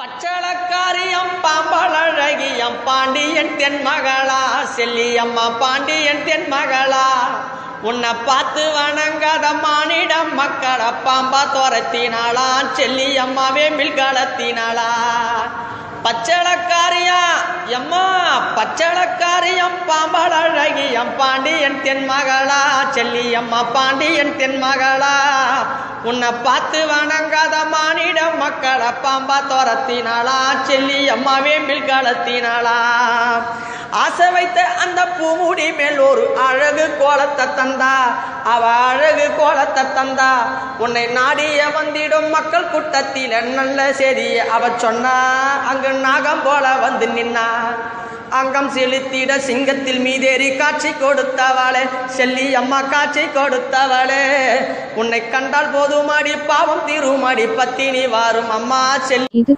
பச்சளக்காரியம் பாம்பழகியம் பாண்டியன் தென் மகளா செல்லியம்மா பாண்டியன் தென் மகளா. உன்னை பார்த்து வணங்காத மானிடம் மக்கள பாம்பா துரத்தினாளா செல்லியம்மாவே வேம்பில் களத்தினாளா பச்சளக்காரியா எம்மா பச்சளக்காரியம் பாம்பழகியம் பாண்டியன் தென் மகளா செல்லியம்மா பாண்டியன் தென் மகளா. உன்னை பார்த்து வணங்காத மானி மக்களை பாம்பா துரத்தினாளா செல்லி அம்மாவே வேம்பில் வைத்த அந்த பூமுடி மேல் ஒரு அழகு கோலத்தை தந்தா. அவ அழகு கோலத்தை தந்தா. உன்னை நாடிய வந்திடும் மக்கள் கூட்டத்தில நல்ல செய்திய அவ சொன்னா. அங்கு நாகம் போல வந்து நின்னா. அங்கம் செலுத்திட சிங்கத்தில் மீதேறி காட்சி கொடுத்தவளே. செல்லி அம்மா காட்சி கொடுத்தவளே. உன்னை கண்டால் போதுமாடி பாவம் தீருமாடி பத்தினி வாரும் அம்மா செல்லி. இது